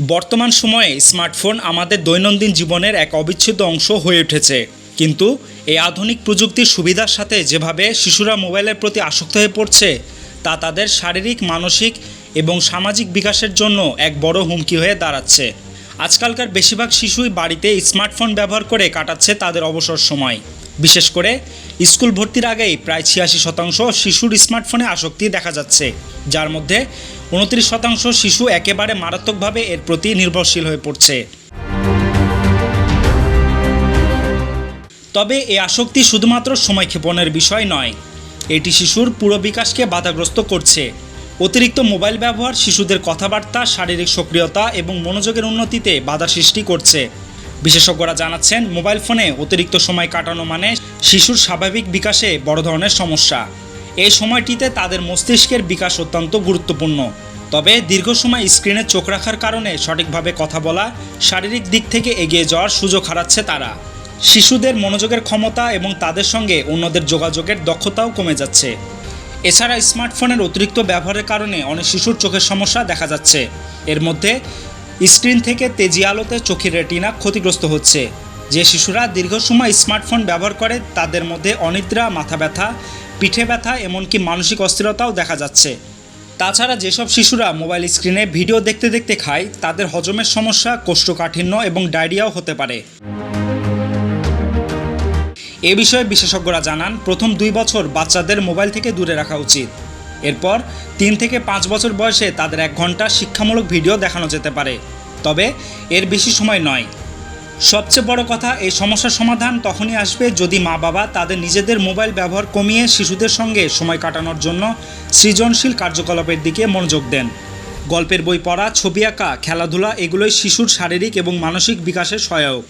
বর্তমান সময়ে স্মার্টফোন আমাদের দৈনন্দিন জীবনের এক অবিচ্ছেদ্য অংশ হয়ে উঠেছে। কিন্তু এই আধুনিক প্রযুক্তির সুবিধার সাথে যেভাবে শিশুরা মোবাইলের প্রতি আসক্ত হয়ে পড়ছে, তা তাদের শারীরিক, মানসিক এবং সামাজিক বিকাশের জন্য এক বড় হুমকি হয়ে দাঁড়াচ্ছে। আজকালকার বেশিরভাগ শিশুই বাড়িতে স্মার্টফোন ব্যবহার করে কাটাচ্ছে তাদের অবসর সময়। বিশেষ করে স্কুল ভর্তির আগেই প্রায় ছিয়াশি শতাংশ শিশুর স্মার্টফোনে আসক্তি দেখা যাচ্ছে, যার মধ্যে উনত্রিশ শতাংশ শিশু একেবারে মারাত্মকভাবে এর প্রতি নির্ভরশীল হয়ে পড়ছে। তবে এ আসক্তি শুধুমাত্র সময়ক্ষেপণের বিষয় নয়, এটি শিশুর পুরো বিকাশকে বাধাগ্রস্ত করছে। অতিরিক্ত মোবাইল ব্যবহার শিশুদের কথাবার্তা, শারীরিক সক্রিয়তা এবং মনোযোগের উন্নতিতে বাধা সৃষ্টি করছে। বিশেষজ্ঞরা জানাচ্ছেন, মোবাইল ফোনে অতিরিক্ত সময় কাটানো মানে শিশুর স্বাভাবিক বিকাশে বড় ধরনের সমস্যা। এই সময়টিতে তাদের মস্তিষ্কের বিকাশ অত্যন্ত গুরুত্বপূর্ণ। তবে দীর্ঘ সময় স্ক্রিনে চোখ রাখার কারণে সঠিকভাবে কথা বলা, শারীরিক দিক থেকে এগিয়ে যাওয়ার সুযোগ হারাচ্ছে তারা। শিশুদের মনোযোগের ক্ষমতা এবং তাদের সঙ্গে অন্যদের যোগাযোগের দক্ষতাও কমে যাচ্ছে। এছাড়া স্মার্টফোনের অতিরিক্ত ব্যবহারের কারণে অনেক শিশুর চোখের সমস্যা দেখা যাচ্ছে। এর মধ্যে স্ক্রিন থেকে তেজি আলোতে চোখের রেটিনা ক্ষতিগ্রস্ত হচ্ছে। যে শিশুরা দীর্ঘ সময় স্মার্টফোন ব্যবহার করে, তাদের মধ্যে অনিদ্রা, মাথা ব্যথা, পিঠে ব্যথা, এমনকি মানসিক অস্থিরতাও দেখা যাচ্ছে। তাছাড়া যেসব শিশুরা মোবাইল স্ক্রিনে ভিডিও দেখতে দেখতে খায়, তাদের হজমের সমস্যা, কোষ্ঠকাঠিন্য এবং ডায়রিয়াও হতে পারে। এ বিষয়ে বিশেষজ্ঞরা জানান, প্রথম দুই বছর বাচ্চাদের মোবাইল থেকে দূরে রাখা উচিত। এরপর তিন থেকে পাঁচ বছর বয়সে তাদের এক ঘণ্টা শিক্ষামূলক ভিডিও দেখানো যেতে পারে। তবে এর বেশি সময় নয়। সবচেয়ে বড় কথা, এই সমস্যার সমাধান তখনই আসবে যদি মা বাবা তাদের নিজেদের মোবাইল ব্যবহার কমিয়ে শিশুদের সঙ্গে সময় কাটানোর জন্য সৃজনশীল কার্যকলাপের দিকে মনোযোগ দেন। গল্পের বই পড়া, ছবি আঁকা, খেলাধুলা, এগুলোই শিশুর শারীরিক এবং মানসিক বিকাশে সহায়ক।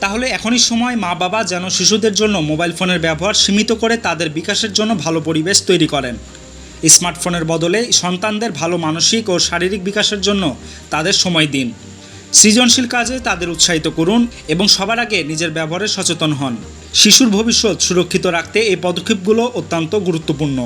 তাহলে এখনই সময় মা বাবা যেন শিশুদের জন্য মোবাইল ফোনের ব্যবহার সীমিত করে তাদের বিকাশের জন্য ভালো পরিবেশ তৈরি করেন। স্মার্টফোনের বদলে সন্তানদের ভালো মানসিক ও শারীরিক বিকাশের জন্য তাদের সময় দিন। সৃজনশীল কাজে তাদের উৎসাহিত করুন এবং সবার আগে নিজের ব্যবহারে সচেতন হন। শিশুর ভবিষ্যৎ সুরক্ষিত রাখতে এই পদক্ষেপগুলো অত্যন্ত গুরুত্বপূর্ণ।